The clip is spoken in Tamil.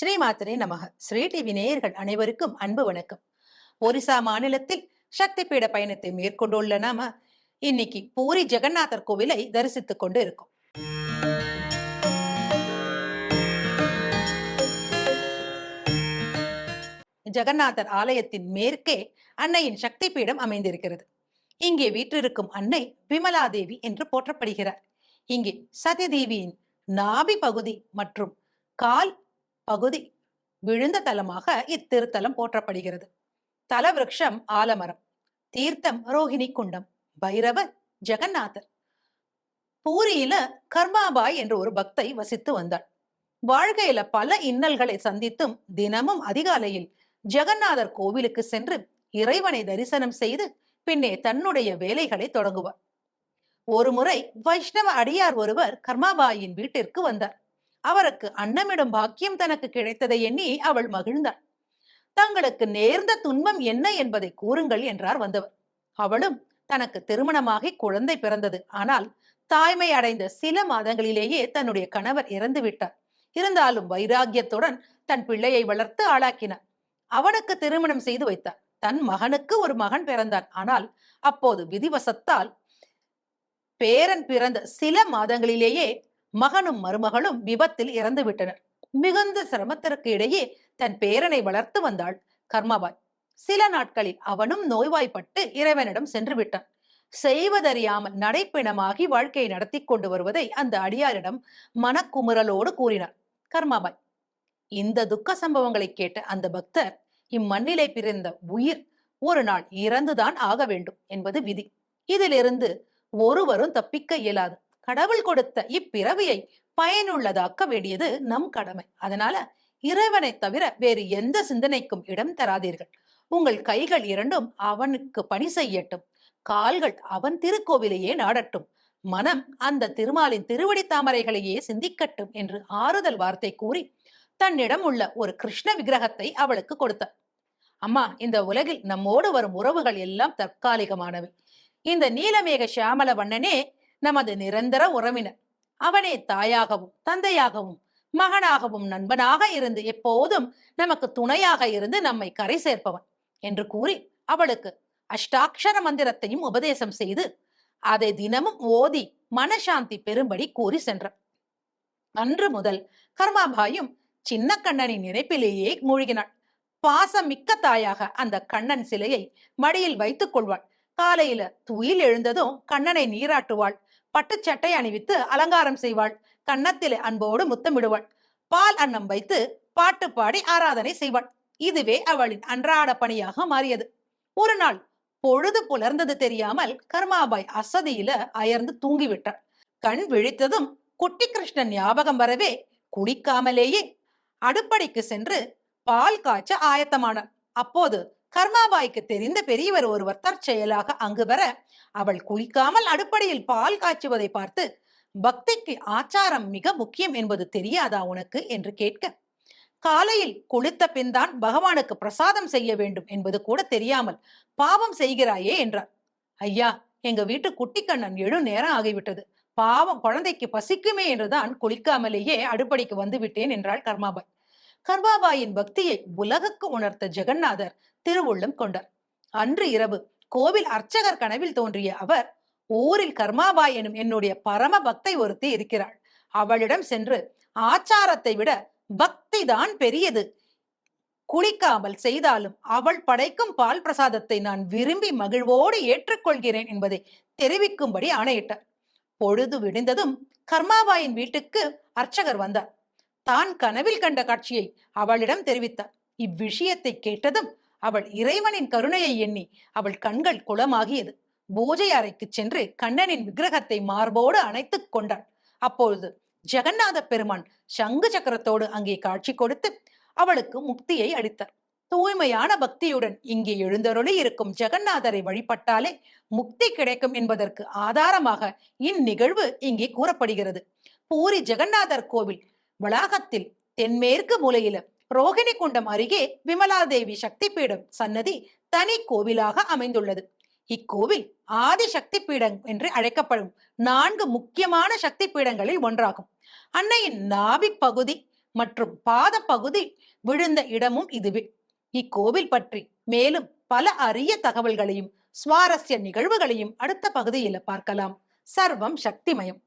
ஸ்ரீமாத்திரே நமக. ஸ்ரீ டிவி நேயர்கள் அனைவருக்கும் அன்பு வணக்கம். ஒரிசா மாநிலத்தில் சக்தி பீட பயணத்தை மேற்கொண்டுள்ள நாம இன்னைக்கு பூரி ஜெகநாதர் கோவிலை தரிசித்துக் கொண்டு இருக்கோம். ஜெகநாதர் ஆலயத்தின் மேற்கே அன்னையின் சக்தி பீடம் அமைந்திருக்கிறது. இங்கே வீற்றிருக்கும் அன்னை விமலா தேவி என்று போற்றப்படுகிறார். இங்கே சதிதேவியின் நாபி பகுதி மற்றும் கால் பகுதி. விழுந்த தலமாக இத்திருத்தலம் போற்றப்படுகிறது. தலவிருஷம் ஆலமரம். தீர்த்தம் ரோஹிணி குண்டம். பைரவர் ஜெகநாதர். பூரியில கர்மாபாய் என்ற ஒரு பக்தை வசித்து வந்தாள். வாழ்க்கையில பல இன்னல்களை சந்தித்தும் தினமும் அதிகாலையில் ஜெகநாதர் கோவிலுக்கு சென்று இறைவனை தரிசனம் செய்து பின்னே தன்னுடைய வேலைகளை தொடங்குவார். ஒருமுறை வைஷ்ணவ அடியார் ஒருவர் கர்மாபாயின் வீட்டிற்கு வந்தார். அவருக்கு அன்னமிடும் பாக்கியம் தனக்கு கிடைத்ததை எண்ணி அவள் மகிழ்ந்தாள். தங்களுக்கு நேர்ந்த துன்பம் என்ன என்பதை கூறுங்கள் என்றார் வந்தவர். அவளும் தனக்கு திருமணமாகி குழந்தை பிறந்தது. ஆனால் தாய்மை அடைந்த சில மாதங்களிலேயே தன்னுடைய கணவர் இறந்து விட்டார். இருந்தாலும் வைராகியத்துடன் தன் பிள்ளையை வளர்த்து ஆளாக்கினார். அவனுக்கு திருமணம் செய்து வைத்தார். தன் மகனுக்கு ஒரு மகன் பிறந்தான். ஆனால் அப்போது விதிவசத்தால் பேரன் பிறந்த சில மாதங்களிலேயே மகனும் மருமகளும் விபத்தில் இறந்து விட்டனர் மிகுந்த சிரமத்திற்கு இடையே தன் பேரனை வளர்த்து வந்தாள் கர்மாபாய். சில நாட்களில் அவனும் நோய்வாய்ப்பட்டு இறைவனிடம் சென்று விட்டான். செய்வதறியாமல் நடைப்பிணமாகி வாழ்க்கையை நடத்தி கொண்டு வருவதை அந்த அடியாரிடம் மனக்குமுறலோடு கூறினார் கர்மாபாய். இந்த துக்க சம்பவங்களை கேட்ட அந்த பக்தர் இம்மண்ணிலே பிறந்த உயிர் ஒரு நாள் இறந்துதான் ஆக வேண்டும் என்பது விதி. இதிலிருந்து ஒருவரும் தப்பிக்க இயலாது. கடவுள் கொடுத்த இப்பிறவியை பயனுள்ளதாக்க வேண்டியது நம் கடமை. அதனால இறைவனை தவிர வேறு எந்த சிந்தனைக்கும் இடம் தராதீர்கள். உங்கள் கைகள் இரண்டும் அவனுக்கு பணி செய்யட்டும். கால்கள் அவன் திருக்கோவிலையே நாடட்டும். மனம் அந்த திருமாலின் திருவடி தாமரைகளையே சிந்திக்கட்டும் என்று ஆறுதல் வார்த்தை கூறி தன்னிடம் உள்ள ஒரு கிருஷ்ண விக்கிரகத்தை அவளுக்கு கொடுத்தார் அம்மா இந்த உலகில் நம்மோடு வரும் உறவுகள் எல்லாம் தற்காலிகமானவை. இந்த நீலமேக சியாமல வண்ணனே நமது நிரந்தர உறவினர். அவனே தாயாகவும் தந்தையாகவும் மகனாகவும் நண்பனாக இருந்து எப்போதும் நமக்கு துணையாக இருந்து நம்மை கரை சேர்ப்பவன் என்று கூறி அவளுக்கு அஷ்டாட்சர மந்திரத்தையும் உபதேசம் செய்து அதை தினமும் ஓதி மனசாந்தி பெறும்படி கூறி சென்றான். அன்று முதல் கர்மாபாயும் சின்ன கண்ணனின் நினைப்பிலேயே மூழ்கினாள். பாசம் மிக்க தாயாக அந்த கண்ணன் சிலையை மடியில் வைத்துக் கொள்வாள். காலையில துயில் எழுந்ததும் கண்ணனை நீராட்டுவாள். பட்டுச் சட்டை அணிவித்து அலங்காரம் செய்வாள். கன்னத்திலே அன்போடு முத்தமிடுவாள். பால் அன்னம் வைத்து பாட்டு பாடி ஆராதனை செய்வாள். இதுவே அவளின் அன்றாட பணியாக மாறியது. ஒரு நாள் பொழுது புலர்ந்தது தெரியாமல் கர்மாபாய் அசதியில அயர்ந்து தூங்கிவிட்டாள் கண் விழித்ததும் குட்டி கிருஷ்ணன் ஞாபகம் வரவே குடிக்காமலேயே அடுப்படைக்கு சென்று பால் காய்ச்ச ஆயத்தமானார். அப்போது கர்மாபாய்க்கு தெரிந்த பெரியவர் ஒருவர் தற்செயலாக அங்கு வர அவள் குளிக்காமல் அடுப்படையில் பால் காய்ச்சுவதை பார்த்து பக்திக்கு ஆச்சாரம் மிக முக்கியம் என்பது தெரியாதா உனக்கு? என்று கேட்க காலையில் குளித்த பின்தான் பகவானுக்கு பிரசாதம் செய்ய வேண்டும் என்பது கூட தெரியாமல் பாவம் செய்கிறாயே என்றார். ஐயா எங்க வீட்டு குட்டிக்கண்ணன் எழு நேரம் ஆகிவிட்டது. பாவம் குழந்தைக்கு பசிக்குமே என்றுதான் குளிக்காமலேயே அடுப்படிக்கு வந்து விட்டேன் என்றாள் கர்மாபாய். கர்மாபாயின் பக்தியை உலகுக்கு உணர்த்த ஜெகநாதர் திருவுள்ளம் கொண்டார். அன்று இரவு கோவில் அர்ச்சகர் கனவில் தோன்றிய அவர் ஊரில் கர்மாபாய் எனும் என்னுடைய பரம பக்தை ஒருத்தி இருக்கிறாள். அவளிடம் சென்று ஆச்சாரத்தை விட பக்தி தான் பெரியது. குளிக்காமல் செய்தாலும் அவள் படைக்கும் பால் பிரசாதத்தை நான் விரும்பி மகிழ்வோடு ஏற்றுக்கொள்கிறேன் என்பதை தெரிவிக்கும்படி ஆணையிட்டார். பொழுது விடிந்ததும் கர்மாபாயின் வீட்டுக்கு அர்ச்சகர் வந்தார். தான் கனவில் கண்ட காட்சியை அவளிடம் தெரிவித்தார். இவ்விஷயத்தை கேட்டதும் அவள் இறைவனின் கருணையை எண்ணி அவள் கண்கள் குளமாகியது. பூஜை அறைக்கு சென்று கண்ணனின் விக்கிரகத்தை மார்போடு அணைத்துக் கொண்டாள். அப்பொழுது ஜெகநாத பெருமான் சங்கு சக்கரத்தோடு அங்கே காட்சி கொடுத்து அவளுக்கு முக்தியை அளித்தார். தூய்மையான பக்தியுடன் இங்கே எழுந்தருளி இருக்கும் ஜெகநாதரை வழிபட்டாலே முக்தி கிடைக்கும் என்பதற்கு ஆதாரமாக இந்நிகழ்வு இங்கே கூறப்படுகிறது. பூரி ஜெகநாதர் கோவில் வளாகத்தில் தென்மேற்கு மூலையில ரோகிணி குண்டம் அருகே விமலாதேவி சக்தி பீடம் சன்னதி தனி கோவிலாக அமைந்துள்ளது. இக்கோவில் ஆதி சக்தி பீடம் என்று அழைக்கப்படும் நான்கு முக்கியமான சக்தி பீடங்களில் ஒன்றாகும். அன்னையின் நாபி பகுதி மற்றும் பாத பகுதி விழுந்த இடமும் இதுவே. இக்கோவில் பற்றி மேலும் பல அரிய தகவல்களையும் சுவாரஸ்ய நிகழ்வுகளையும் அடுத்த பகுதியில் பார்க்கலாம். சர்வம் சக்திமயம்.